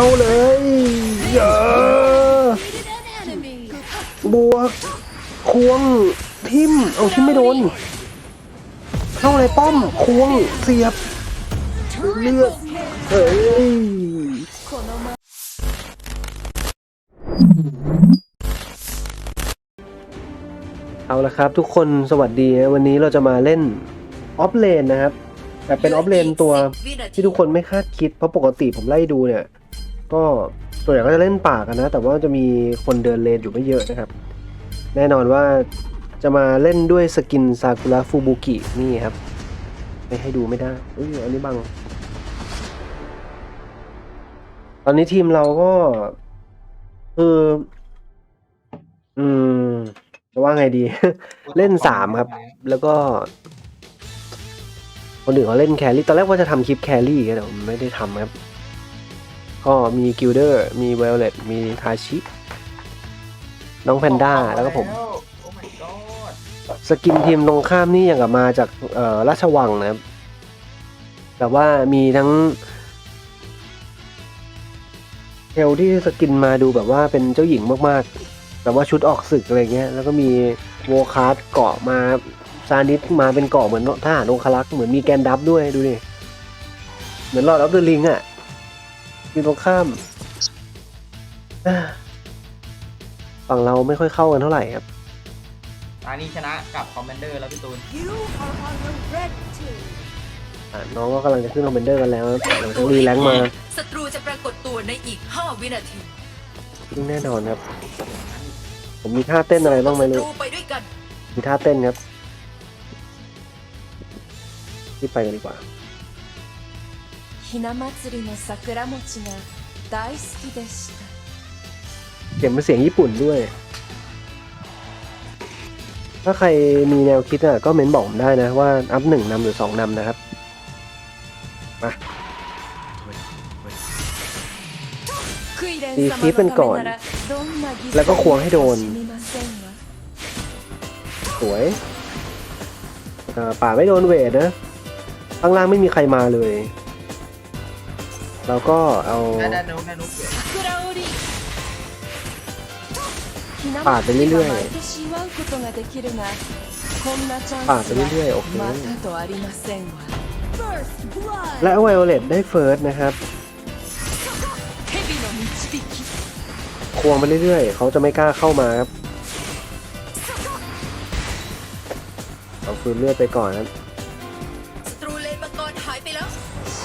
เข้าเลยเยอะบวกควงทิมเอาทิมไม่โดนเข้าเลยป้อมควงเสียบเลือดเฮ้ยเอาละครับ ทุกคนสวัสดีวันนี้เราจะมาเล่นออฟเลนนะครับแต่เป็นออฟเลนตัวที่ทุกคนไม่คาดคิดเพราะปกติผมไล่ดูเนี่ย ก็ส่วนใหญ่ก็จะเล่นป่ากันนะ แต่ว่าจะมีคนเดินเลนอยู่ไม่เยอะนะครับ แน่นอนว่าจะมาเล่นด้วยสกินซากุระฟูบุกินี่ครับ ไม่ให้ดูไม่ได้อุ้ยอันนี้บัง ตอนนี้ทีมเราก็คืออืมจะว่าไงดี เล่นสามครับ แล้วก็คนอื่นเขาเล่นแครี่ตอนแรกว่าจะทำคลิปแครี่แต่ผมไม่ได้ทำครับ ก็มีกิลเดอร์ มีเวลเลตมีทาชิ น้องแพนด้า แล้วก็ผม โอ้ my god สกินทีมตรงข้ามนี่อย่างกับมาจากเอ่อราชวังนะครับ แต่ว่ามีทั้งเทลที่สกินมาดูแบบว่าเป็นเจ้าหญิงมากๆแบบว่าชุดออกศึกอะไรเงี้ย แล้วก็มีโวคาร์ดเกาะมาซานิสมาเป็นเกาะเหมือนทหารองคลักษ์เหมือนมีแกนดับด้วยดูดิ เหมือนลอดออฟเดอะลิงอะ ทีมตรงข้ามอ่าฝั่งเราไม่ค่อยเข้ากันเท่าไหร่ครับตานี้ชนะกับคอมเมนเดอร์แล้วพี่ตูน You are on the red team. อะน้องก็กำลังจะขึ้นคอมเมนเดอร์กันแล้วนะหลังจากรีแรงค์มาศัตรูจะปรากฏตัวในอีก 5 วินาทีซึ่งแน่นอนครับ ผมมีท่าเต้นอะไรบ้างไหมศัตลูกรูไปด้วยกัน มีท่าเต้นครับรีบไปกันดีกว่า ひな祭りの桜餅が大好きでした。 เก็บเป็นเสียงญี่ปุ่นด้วย ถ้าใครมีแนวคิดอ่ะ ก็เม้นบอกผมได้นะว่าอัพหนึ่งนำหรือสองนำนะครับ クイレンいい様キープンก่อน のためならどんな犠牲 แล้วก็ควงให้โดน も惜しみませんわ สวยอ่าป่าไม่โดนเวทนะ ข้างล่างไม่มีใครมาเลย เราก็เอาปาดไปเรื่อยๆปาดไปเรื่อยๆโอเคและไวโอเลตได้เฟิร์สนะครับควงไปเรื่อยๆ เขาจะไม่กล้าเข้ามาครับ เอาคืนเลือดไปก่อนนะ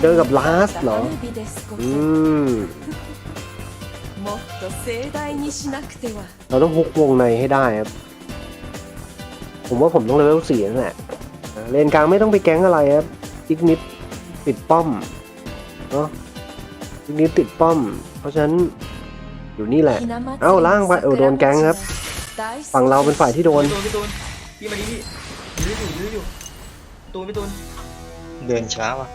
เจอกับลาสเหรอ อืม เราต้องฮุกวงในให้ได้ครับ ผมว่าผมต้องเลเวลสี่นั่นแหละ เลนกลางไม่ต้องไปแก๊งอะไรครับ อีกนิดติดป้อม เนาะอีกนิดติดป้อม เพราะฉะนั้นอยู่นี่แหละ เอ้าล่างไปเออโดนแก๊งครับ ฝั่งเราเป็นฝ่ายที่โดนพี่มาดิพี่ยืนอยู่ยืนอยู่ตูนพี่ตูนเดินช้าว่ะ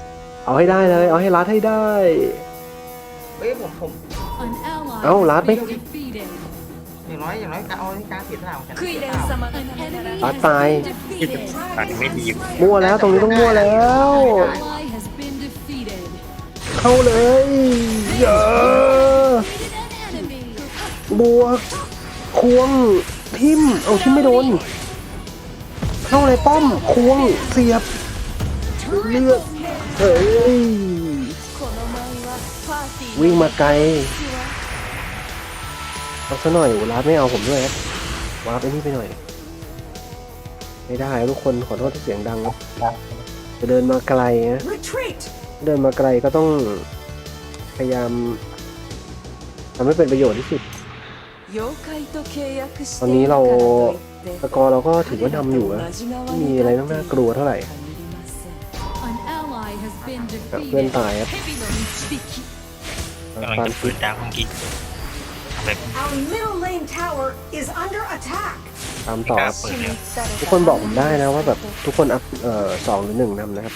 เอาให้ได้เลย เอาให้รัดให้ได้ เฮ้ยผมผมเอารัดไหมอย่างน้อยอย่างน้อยการเสียสละของฉันรัดตายตัดไม่ดีมั่วแล้วตรงนี้ต้องมั่วแล้ว เข้าเลยเยอะบัวควงทิมเอาทิมไม่โดนเข้าเลยป้อมควงเสียบเลือด เฮ้ยวิ่งมาไกลเอาซะหน่อยวาร์ปไม่เอาผมด้วยวาร์ปไอ้นี่ไปหน่อย ไม่ได้ทุกคนขอโทษที่เสียงดังนะจะเดินมาไกลนะเดินมาไกลก็ต้องพยายามทำให้เป็นประโยชน์ที่สุด ตอนนี้เราตะกอเราก็ถือว่านำอยู่นะไมีอะไรต้องน่ากลัวเท่าไหร่ กับเพื่อนตายครับกำลังจะปืนดาวเมื่อกี้ทตามต่อครับทุกคนบอกผมได้นะว่าแบบทุกคนอัพเอ่อสองหรือหนึ่งนำนะครับ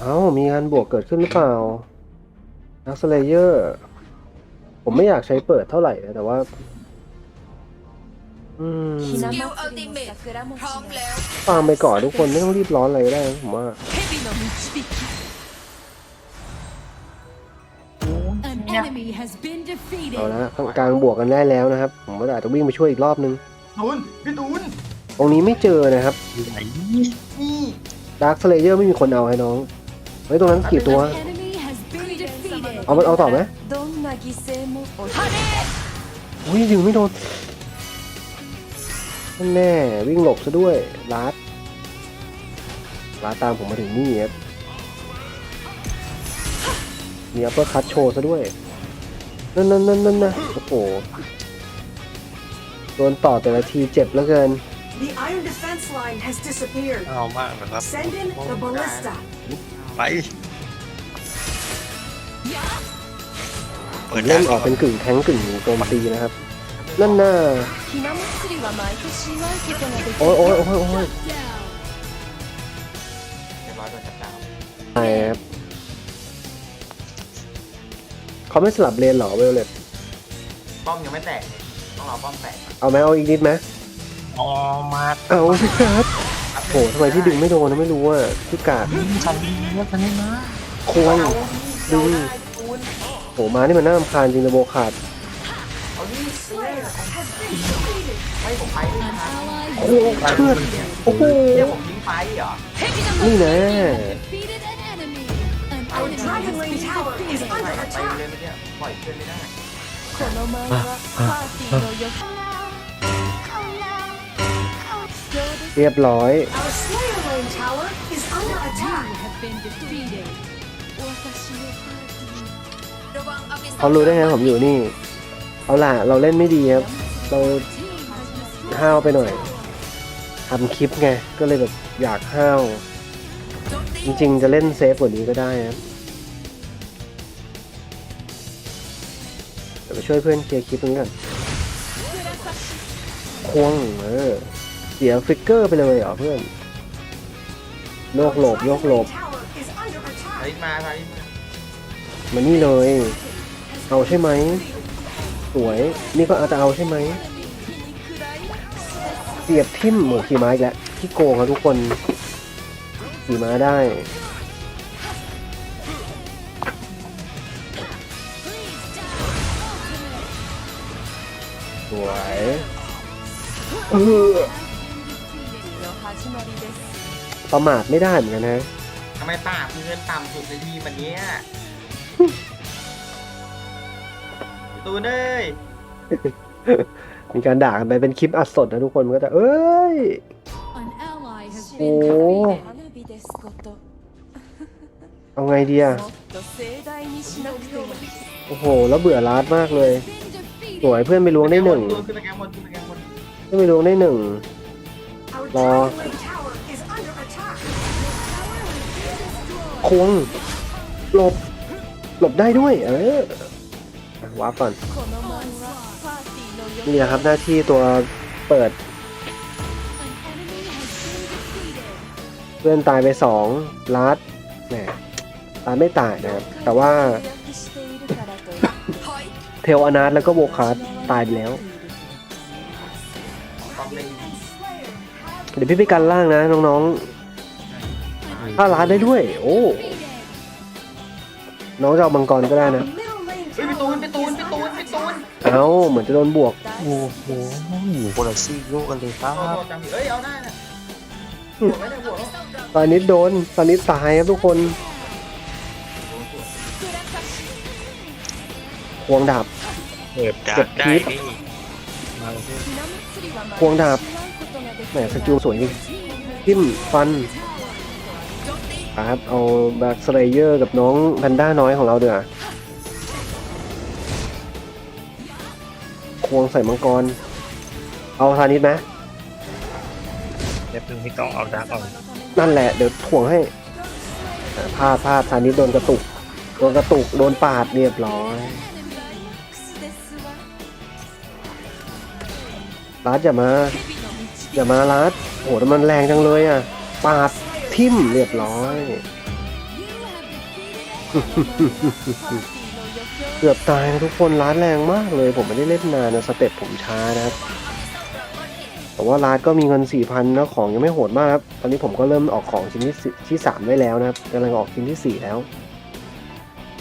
เอ้ามีการบวกเกิดขึ้นหรือเปล่านักสเลเยอร์ ผมไม่อยากใช้เปิดเท่าไหร่แต่ว่า ฟัลตามไปก่อนทุกคนไม่ต้องรีบร้อนอะไรได้นะผมว่าเอาละต้องกลางบวกกันได้แล้วนะครับ ผมว่าอาจจะวิ่งไปช่วยอีกรอบนึงตรงนี้ไม่เจอนะครับนี่ดาร์คสเลเยอร์ไม่มีคนเอาให้น้องไอ้ตรงนั้นกี่ตัว เอามัเอาต่อไหมวิ่ยยิงไม่โดน แน่วิ่งหลบซะด้วยลาดลาดตามผมมาถึงนี่ครับมีอัปเปอร์คัตโชว์ซะด้วยนั่นนั่นนั่นนั่นนะโอ้โหโดนต่อแต่ละทีเจ็บแล้วเกิน The iron defense line has disappeared. เอามากนะครับ Send in the ballista. ไป เปิดเล่นออกเป็นกึ่งแทงก์กึ่งโจมตีนะครับ นั่นน่ะโอ้ยโอ้ยโอ้ยโอ้ยใช่ครับเขาไม่สลับเลนเหรอเวลเล็ตป้อมยังไม่แตกต้องรอป้อมแตกเอาไหมเอาอีกนิดไหมอ๋อมาเอาพี่ครับครัโหทำไมพี่ดึงไม่โดนไม่รู้ว่าพี่กาดฉันเลือกฉันได้นะควงดูโอ้โหมานี่มันน่ารำคาญจริงนะโบขาด ไม่ผมไปด้วยนะครับโอ้โหเชือดโอ้โหเดี๋ยวผมทิ้งไฟเหรอ นี่แหละ Defeated an enemy. An enemy Dragon Lane Tower is ไป under เล attack. ยไม่เนี่ยปล่อยเพื่อนไม่ได้ เรียบร้อย Our Slayer Lane Tower is under attack. have been defeated. เขารู้ได้ไงผมอยู่นี่ เอาล่ะ เราเล่นไม่ดีครับ เรา Team has destroyed ห้าวไปหน่อยทำคลิปไง ก็เลยแบบอยากห้าวโจมตีจริงๆ จะเล่นเซฟกว่านี้ก็ได้ครับเดี๋ยวไปช่วยเพื่อนเคลียร์คลิปตรงนี้ก่อนควงเออเสียฟิกเกอร์ไปเลยเหรอเพื่อนโยกหลบโยกหลบ Tower is under ทาริ attack. สมาทาริสมามานี่เลย เอาใช่ไหม สวย นี่ก็อาจจะเอาใช่ไหมเสียบทิ่มหมือขี่ม้าอีกแล้วที่โกงครับทุกคนขี่ม้าได้ สวยประมาทไม่ได้เหมือนกันนะทำไมป่าเพื่นต่ำสุดเลยทีมวันนี้ ตูนเอ้ยมีการด่ากันไปเป็นคลิปอัดสดนะทุกคนมันก็จะเอ้ย โอ้โห เอาไงดีอะโอ้โห แล้วเบื่อลาดมากเลย สวยเพื่อนไปล้วงได้หนึ่งเพื่อนไปล้วงได้หนึ่งรอควงหลบ หลบได้ด้วย เออ วาร์ก่อน นี่นะครับหน้าที่ตัวเปิด เพื่อนตายไปสองลัดแหมตายไม่ตายนะครับ แต่ว่า เทลอนาตแล้วก็โบคาร์ตายไปแล้ว เดี๋ยวพี่ไปกันล่างนะ น้องๆถ้าร้านได้ด้วย โอ้ น้องจะเอามังกรก็ได้นะ เอ้าเหมือนจะโดนบวก โอ้โหอยู่คนละซี่โลกกันเลยครับโอนน่ดตอนนี้โดน ตอนนี้ตายครับทุกคนควงดาบ เก็บคีทควงดาบแหมสกิลสวยจริงจิ้มฟันครับเอาแบ็กสเลเยอร์กับน้องแพนด้าน้อยของเราเดือ ควงใส่มังกร เอาธานิดไหมเดี๋ยวพึ่งพี่ต้องเอาดาร์กออกนั่นแหละเดี๋ยวถ่วงให้อ่พลาดพลาดซานิดโดนกระตุก โดนกระตุก โดนปาดเรียบร้อยรัดอย่ามาอย่ามารัดโหแต่มันแรงจังเลยอะ ปาดทิ่มเรียบร้อย เกือบตายนะทุกคนลาดแรงมากเลย ผมไม่ได้เล่นนานนะสเต็ปผมช้านะครับแต่ว่าลาดก็มีเงิน 4,000นะของยังไม่โหดมากครับ ตอนนี้ผมก็เริ่มออกของชิ้นที่ที่3ได้แล้วนะครับกำลังออกชิ้นที่ 4 แล้ว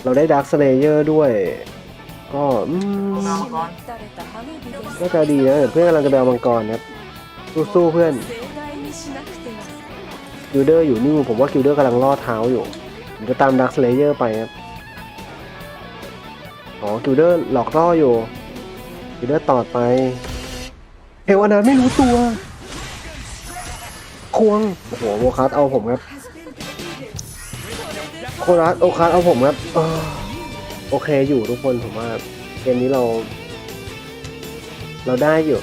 เราได้ดาร์คสเลเยอร์ด้วย ก็ก็จะดีนะเพื่อนกำลังจะไปเอามังกรครับสู้ๆเพื่อนกิวเดอร์อยู่นี่ผมว่ากิวเดอร์กำลังล่อเท้าอยู่ผมจะตามดาร์คสเลเยอร์ไปครับ อ๋อกิลเดอร์หลอกล่ออยู่กิลเดอร์ตอดไปเฮวานาไม่รู้ตัว ควง โอ้โหโวคัสเอาผมครับ โครัสโอคัสเอาผมครับอโอเคอยู่ทุกคนผมว่าเกมนี้เรา เราได้อยู่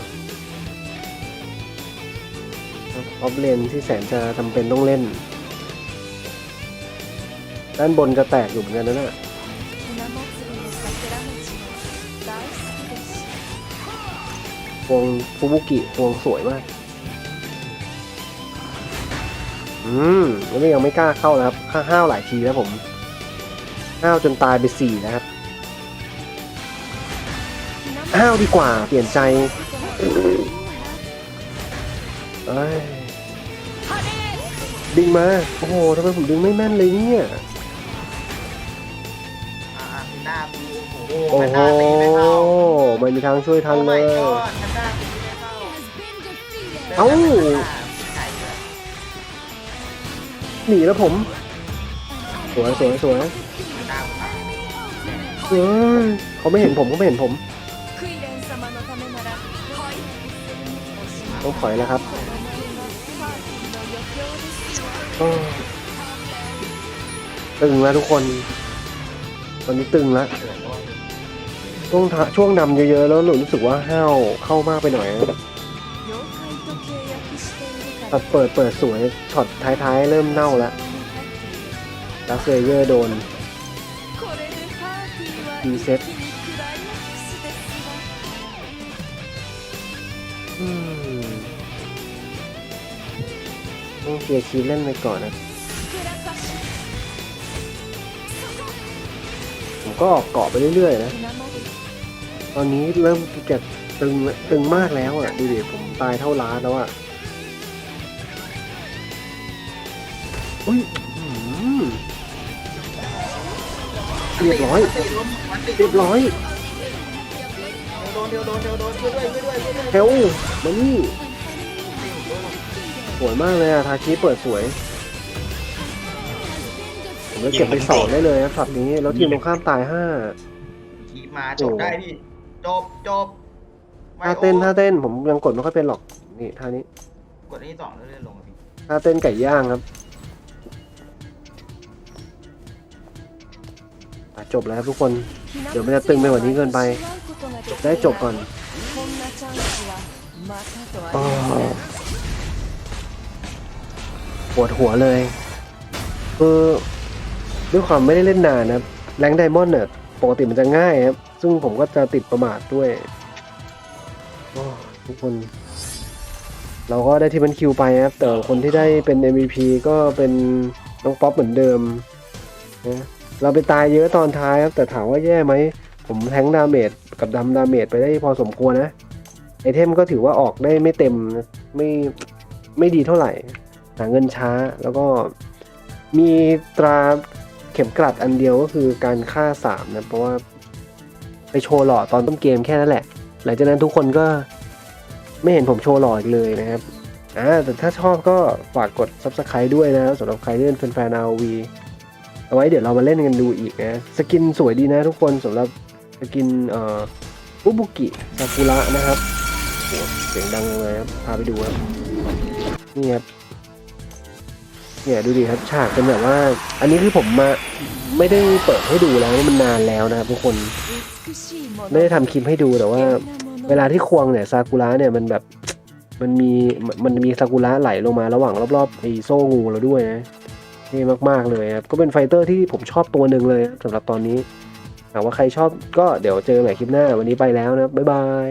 ออฟเลนที่แสนจะจำเป็นต้องเล่น ด้านบนจะแตกอยู่เหมือนกันนะน่ะ วงฟูบุกิพวงสวยมาก อืมแล้วก็ยังไม่กล้าเข้านะครับข้าห้าวหลายทีแล้วผมห้าวจนตายไปสี่นะครับห้าวดีกว่า เปลี่ยนใจเอ้ยดึงมา โอ้โหทำไมผมดึงไม่แม่นเลยเนี่ยอ่าหน้าบูโอ้โหโอ้แพนโหด้าตีไม่เข้าไม่มีทางช่วยทันโอ้เล my ย เอ้า ไก่เลย หนีแล้วผม สวยสวยสวย แพนด้า เอ้ยเขาไม่เห็นผมเขาไม่เห็นผม クイレン様のためならはいおしまい ต้องถอยแล้วครับ この辺はパーティーの余興ですよ เออตึงแล้วทุกคน ตอนนี้ตึงแล้วช่วงทะช่วงดำเยอะๆ แล้วหนูรู้สึกว่าห้าวเข้ามากไปหน่อยนะ 妖怪と契約 แบบเปิดเปิดสวยช็อตท้ายๆ เริ่มเน่าแล้วแล้วเซเยอร์โดนดีเซ็ตต้องเกียร์คีเล่นไปก่อนนะ ผมก็ออกเกาะไปเรื่อยๆนะ ตอนนี้เริ่มจะตึงตึงมากแล้วอะ ดูดิผมตายเท่าล้านแล้วอะ อุ้ยเรียบร้อย เรียบร้อยโดนเดียวโดนเดียวโดนช่วยด้วยช่วยด้วยช่วยด้วยเฮลมานี่สวยมากเลยอะทาคิเปิดสวย ผมจะเก็บไปสองได้เลยนะช็อตนี้ แล้วทีมตรงข้ามตายห้าทีมาจบได้พี่จบจบท่าเต้นท่าเต้นผมยังกดไม่ค่อยเป็นหรอก นี่ท่านี้ กดอันนี้สองแล้วเลื่อนลงพี่ท่าเต้นไก่ย่างครับ จบแล้วครับทุกคน เดี๋ยวมันจะตึงไปกว่านี้เกินไป ได้จบก่อนปวดหัวเลยคือด้วยความไม่ได้เล่นนานนะแรงไดมอนด์เนี่ยปกติมันจะง่ายครับ ซึ่งผมก็จะติดประมาทด้วยทุกคน เราก็ได้ที่มันคิวไปครับ แต่คนที่ได้เป็น MVP ก็เป็นน้องป๊อปเหมือนเดิมนะ เราไปตายเยอะตอนท้ายครับ แต่ถามว่าแย่ไหม ผมแทงดาเมจกับดำดาเมจไปได้พอสมควรนะ ไอเทมก็ถือว่าออกได้ไม่เต็มไม่ไม่ดีเท่าไหร่ หาเงินช้าแล้วก็มีตราเข็มกลัดอันเดียวก็คือการฆ่าสามนะ เพราะว่าไปโชว์หล่อตอนต้นเกมแค่นั้นแหละ หลังจากนั้นทุกคนก็ไม่เห็นผมโชว์หล่ออีกเลยนะครับอ่าแต่ถ้าชอบก็ฝากกด subscribe ด้วยนะครับสำหรับใครที่เป็นแฟนๆ ROV เอาไว้เดี๋ยวเรามาเล่นกันดูอีกนะ สกินสวยดีนะทุกคนสำหรับสกินอุบุกิซากุระนะครับเสียงดังเลยครับ พาไปดูครับ นี่ครับ เนี่ยดูดีครับฉากเป็นแบบว่า อันนี้คือผมมาไม่ได้เปิดให้ดูแล้วมันนานแล้วนะครับทุกคนไม่ได้ทำคลิปให้ดูแต่ว่า เวลาที่ควงเนี่ยซากุระเนี่ยมันแบบมันมีมันมีซากุระไหลลงมาระหว่างรอบๆไอโซ่งูเราด้วยนะ นี่มากๆเลยครับก็เป็นไฟเตอร์ที่ผมชอบตัวหนึ่งเลยสำหรับตอนนี้หากว่าใครชอบก็เดี๋ยวเจอกันใหม่คลิปหน้าวันนี้ไปแล้วนะบ๊ายบาย